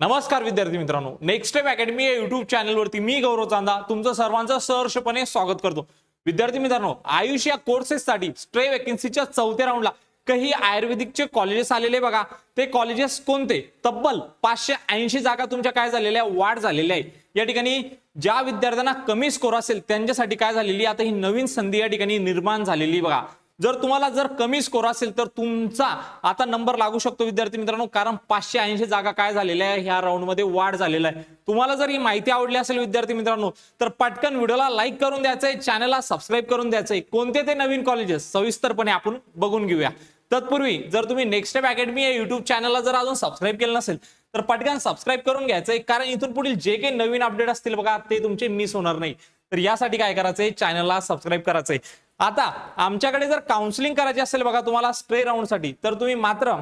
नमस्कार विद्यार्थी मित्रांनो. नेक्स्ट टाइम अकॅडमी या युट्यूब चॅनलवरती मी गौरव चांदा तुमचं सर्वांचं सहर्षपणे स्वागत करतो. विद्यार्थी मित्रांनो आयुष या कोर्सेससाठी स्ट्रे वेकेन्सीच्या चौथ्या राऊंडला काही आयुर्वेदिकचे कॉलेजेस आलेले बघा. ते कॉलेजेस कोणते? तब्बल पाचशे ऐंशी जागा तुमच्या काय झालेल्या वाढ झालेल्या आहे. या ठिकाणी ज्या विद्यार्थ्यांना कमी स्कोर असेल त्यांच्यासाठी काय झालेली आता ही नवीन संधी या ठिकाणी निर्माण झालेली बघा. जर तुम्हाला जर कमी स्कोर असेल तर तुमचा आता नंबर लागू शकतो विद्यार्थी मित्रांनो कारण पाचशे ऐंशी जागा काय झालेल्या आहे ह्या राऊंडमध्ये वाढ झालेला आहे. तुम्हाला जर ही माहिती आवडली असेल विद्यार्थी मित्रांनो तर पटकन व्हिडिओला लाईक करून द्यायचंय चॅनलला सबस्क्राईब करून द्यायचंय. कोणते ते नवीन कॉलेजेस सविस्तरपणे आपण बघून घेऊया. तत्पूर्वी जर तुम्ही नेक्स्ट स्टेप अकॅडमी या युट्यूब चॅनलला जर अजून सबस्क्राईब केलं नसेल तर पटकन सबस्क्राईब करून घ्यायचंय कारण इथून पुढील जे काही नवीन अपडेट असतील बघा ते तुमचे मिस होणार नाही. तर यासाठी काय करायचंय? चॅनलला सबस्क्राईब करायचंय. आता आमच्याकडे जर काउन्सिलिंग करायची असेल बघा तुम्हाला स्ट्रे राऊंडसाठी तर तुम्ही मात्र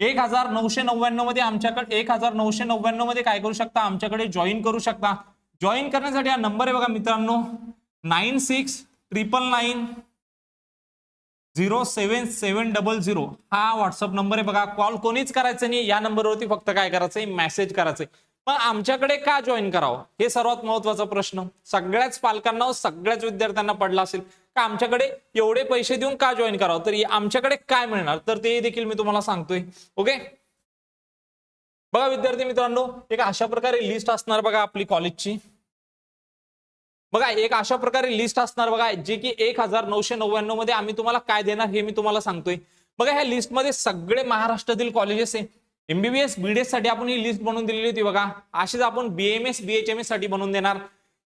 एक हजार नऊशे नव्याण्णवमध्ये आमच्याकडे एक हजार नऊशे नव्याण्णवमध्ये काय करू शकता? आमच्याकडे जॉईन करू शकता. जॉईन करण्यासाठी हा नंबर आहे बघा मित्रांनो. Nine six triple nine zero seven seven double zero. हा व्हॉट्सअप नंबर आहे बघा. कॉल कोणीच करायचं नाही. या नंबरवरती फक्त काय करायचंय? मेसेज करायचंय. आमच्याकडे का जॉईन करावं? हे सर्वात महत्त्वाचा प्रश्न. सगळ्याच पालकांना सगळ्याच विद्यार्थ्यांना पडला असेल. का आमच्याकडे एवढे पैसे देऊन का जॉईन करावं? तर आमच्याकडे काय मिळणार? तर ते देखील मी तुम्हाला सांगतोय. ओके बघा विद्यार्थी मित्रांनो एक अशा प्रकारे लिस्ट असणार बघा आपली कॉलेजची बघा एक अशा प्रकारे लिस्ट असणार बघा जे की एक हजार नऊशे नव्याण्णवमध्ये आम्ही तुम्हाला काय देणार हे मी तुम्हाला सांगतोय. बघा ह्या लिस्टमध्ये सगळे महाराष्ट्रातील कॉलेजेस आहे. एमबीबीएस बीडीएससाठी आपण ही लिस्ट बनवून दिलेली होती बघा. अशीच आपण बीएमएस बीएचएमएससाठी बनवून देणार.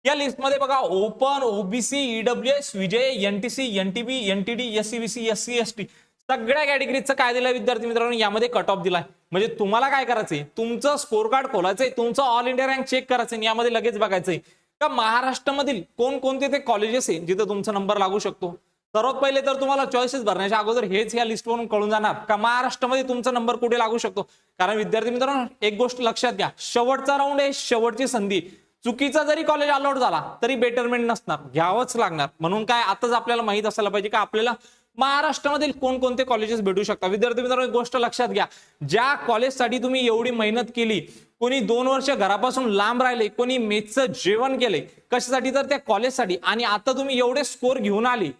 या लिस्टमध्ये बघा open OBC E W S विजय NTC NTB NTD SEBC S C S T सगळ्या कॅटेगरीचं काय दिलंय विद्यार्थी मित्रांनो? यामध्ये कट ऑफ दिलाय. म्हणजे तुम्हाला काय करायचंय? तुमचं स्कोर कार्ड खोलायचंय तुमचं ऑल इंडिया रँक चेक करायचंय यामध्ये लगेच बघायचंय. का महाराष्ट्रामधील कोणकोणते ते कॉलेजेस आहे जिथे तुमचा नंबर लागू शकतो? सर्वात पहिले तर तुम्हाला चॉईसेस भरण्याच्या अगोदर हेच या लिस्टवरून कळून जाणार का महाराष्ट्रामध्ये तुमचा नंबर कुठे लागू शकतो? कारण विद्यार्थी मित्रांनो एक गोष्ट लक्षात घ्या. शेवटचा राऊंड आहे शेवटची संधी. चुकीचा जरी कॉलेज अलॉट झाला तरी बेटरमेंट नसणार. घ्यावंच लागणार. म्हणून काय आताच आपल्याला माहीत असायला पाहिजे का आपल्याला महाराष्ट्रामधील कोणकोणते कॉलेजेस भेटू शकतात? विद्यार्थी मित्रांनो एक गोष्ट लक्षात घ्या. ज्या कॉलेजसाठी तुम्ही एवढी मेहनत केली कोणी दोन वर्ष घरापासून लांब राहिले कोणी मेथचं जेवण केले कशासाठी? तर त्या कॉलेजसाठी आणि आता तुम्ही एवढे स्कोर घेऊन आले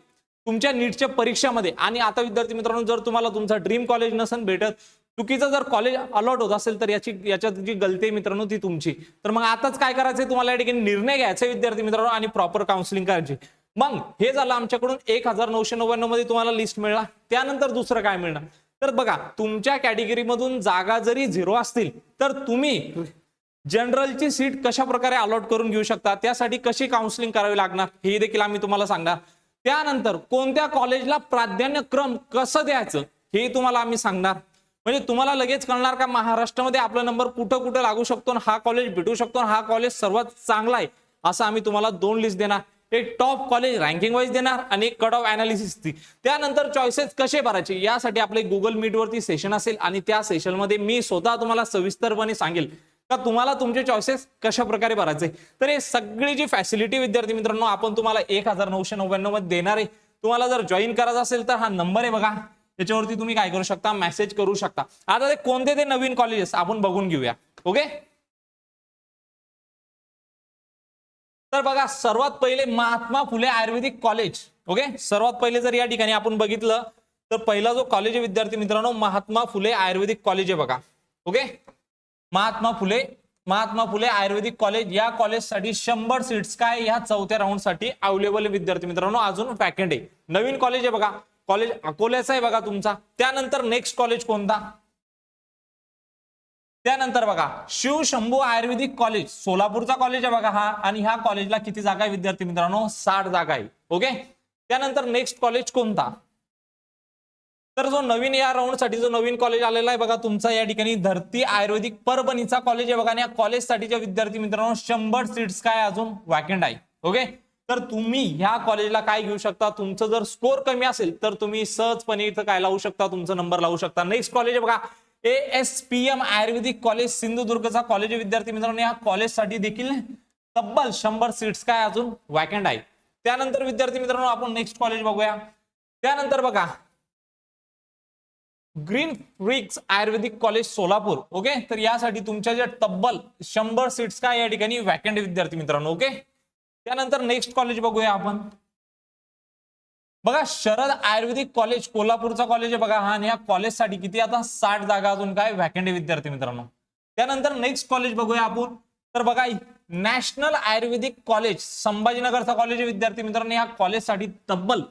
तुमच्या नीटच्या परीक्षामध्ये. आणि आता विद्यार्थी मित्रांनो जर तुम्हाला तुमचा ड्रीम कॉलेज नसेल भेटत चुकीचं जर कॉलेज अलॉट होत असेल तर याची याच्यात जी गलती आहे मित्रांनो ती तुमची. तर मग आताच काय करायचं तुम्हाला या ठिकाणी? निर्णय घ्यायचा विद्यार्थी मित्रांनो आणि प्रॉपर काउन्सिलिंग करायची. मग हे झालं आमच्याकडून एक हजार नऊशे नव्याण्णवमध्ये तुम्हाला लिस्ट मिळणार त्यानंतर दुसरं काय मिळणार? तर बघा तुमच्या कॅटेगरीमधून जागा जरी झिरो असतील तर तुम्ही जनरलची सीट कशा प्रकारे अलॉट करून घेऊ शकता? त्यासाठी कशी काउन्सिलिंग करावी लागणार? हे देखील आम्ही तुम्हाला सांगणार. त्यानंतर कोणत्या कॉलेजला प्राधान्यक्रम कसं द्यायचं हे तुम्हाला आम्ही सांगणार. म्हणजे तुम्हाला लगेच कळणार का महाराष्ट्रामध्ये आपला नंबर कुठं कुठं लागू शकतो हा कॉलेज भेटू शकतो हा कॉलेज सर्वात चांगला आहे असं आम्ही तुम्हाला दोन लिस्ट देणार. एक टॉप कॉलेज रँकिंग वाईज देणार आणि एक कट ऑफ अनालिसिस त्यानंतर चॉईसेस कसे भरायचे यासाठी आपले गुगल मीट वरती सेशन असेल आणि त्या सेशनमध्ये मी स्वतः तुम्हाला सविस्तरपणे सांगेल. का तुम्हाला तुमचे चॉईसेस कशा प्रकारे भरायचे? तर हे सगळी जी फॅसिलिटी विद्यार्थी मित्रांनो आपण तुम्हाला एक हजार नऊशे नव्याण्णवमध्ये देणार आहे. तुम्हाला जर जॉईन करायचं असेल तर हा नंबर आहे बघा. त्याच्यावरती तुम्ही काय करू शकता? मेसेज करू शकता. आता ते कोणते ते नवीन कॉलेजेस आपण बघून घेऊया. ओके तर बघा सर्वात पहिले Mahatma Phule ayurvedic college okay सर्वात पहिले जर या ठिकाणी आपण बघितलं तर पहिला जो कॉलेज आहे विद्यार्थी मित्रांनो महात्मा फुले आयुर्वेदिक कॉलेज आहे बघा. ओके महात्मा फुले महात्मा फुले आयुर्वेदिक कॉलेज या कॉलेजसाठी शंभर सीट्स काय या चौथ्या राऊंडसाठी अवेलेबल विद्यार्थी मित्रांनो. अजून वॅकंट आहे. नवीन कॉलेज आहे बघा. कॉलेज अकोल्याचा आहे बघा तुमचा. त्यानंतर नेक्स्ट कॉलेज कोणता? त्यानंतर बघा शिव शंभू आयुर्वेदिक कॉलेज सोलापूरचा कॉलेज आहे बघा हा. आणि ह्या कॉलेजला किती जागा आहे विद्यार्थी मित्रांनो? साठ जागा आहे. ओके त्यानंतर नेक्स्ट कॉलेज कोणता? तर जो नवीन या राऊंडसाठी जो नवीन कॉलेज आलेला आहे बघा तुमचा या ठिकाणी धरती आयुर्वेदिक परभणीचा कॉलेज आहे बघा. आणि या कॉलेजसाठीच्या विद्यार्थी मित्रांनो शंभर सीट्स काय अजून वॅकेंट आहे. ओके तर तुम्ही ह्या कॉलेजला काय घेऊ शकता? तुमचं जर स्कोर कमी असेल तर तुम्ही सहजपणे इथं काय लावू शकता? तुमचा नंबर लावू शकता. नेक्स्ट कॉलेज बघा. A S P M Ayurvedic college सिंधुदुर्गचा college विद्यार्थी मित्रांनो. या कॉलेजसाठी देखील तब्बल शंभर सीट्स काय अजून वॅकेंट आहे. त्यानंतर विद्यार्थी मित्रांनो आपण नेक्स्ट कॉलेज बघूया. त्यानंतर बघा ग्रीन फ्रिक्स आयुर्वेदिक कॉलेज सोलापूर ओके? तर यासाठी तुमच्या ज्या तब्बल शंभर सीट्स काय या ठिकाणी वॅकंट विद्यार्थी मित्रांनो ओके? त्यानंतर नेक्स्ट कॉलेज बघूया आपण. बघा शरद आयुर्वेदिक कॉलेज कोल्हापूरचा कॉलेज आहे बघा हा आणि या कॉलेजसाठी किती आता? साठ जागा अजून काय वॅकंट विद्यार्थी मित्रांनो. त्यानंतर नेक्स्ट कॉलेज बघूया आपण. तर बघा नॅशनल आयुर्वेदिक कॉलेज संभाजीनगरचा कॉलेज विद्यार्थी मित्रांनो. या कॉलेजसाठी तब्बल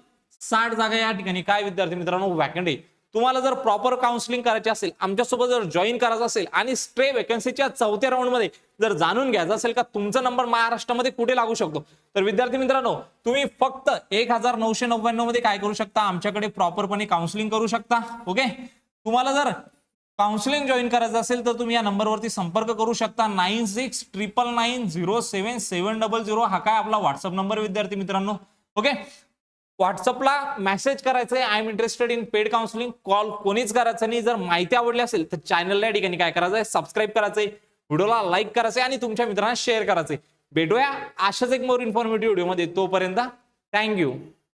साठ जागा या ठिकाणी काय विद्यार्थी मित्रांनो वॅकंट आहे? तुम्हाला जर प्रॉपर काउन्सिलिंग करायचे असेल आमच्यासोबत जर जॉईन करायचं असेल आणि स्ट्रे वेकन्सीच्या चौथ्या राऊंडमध्ये जर जाणून घ्यायचं असेल का तुमचा नंबर महाराष्ट्रामध्ये कुठे लागू शकतो? तर विद्यार्थी मित्रांनो तुम्ही फक्त एक हजार नऊशे नव्याण्णवमध्ये काय करू शकता? आमच्याकडे प्रॉपरपणे काउन्सिलिंग करू शकता ओके तुम्हाला जर काउन्सिलिंग जॉईन करायचं असेल तर तुम्ही या नंबरवरती संपर्क करू शकता. Nine six triple nine zero seven seven double zero हा काय आपला व्हॉट्सअप नंबर विद्यार्थी मित्रांनो ओके व्हॉट्सअपला मेसेज करायचंय. I'm interested in paid counselling call कोणीच करायचं नाही. जर माहिती आवडली असेल तर चॅनलला या ठिकाणी काय करायचंय? सबस्क्राईब करायचंय. व्हिडिओला लाईक करायचंय आणि तुमच्या मित्रांना शेअर करायचंय. भेटूया. अशाच एक मोर इन्फॉर्मेटिव्ह व्हिडिओमध्ये तोपर्यंत थँक्यू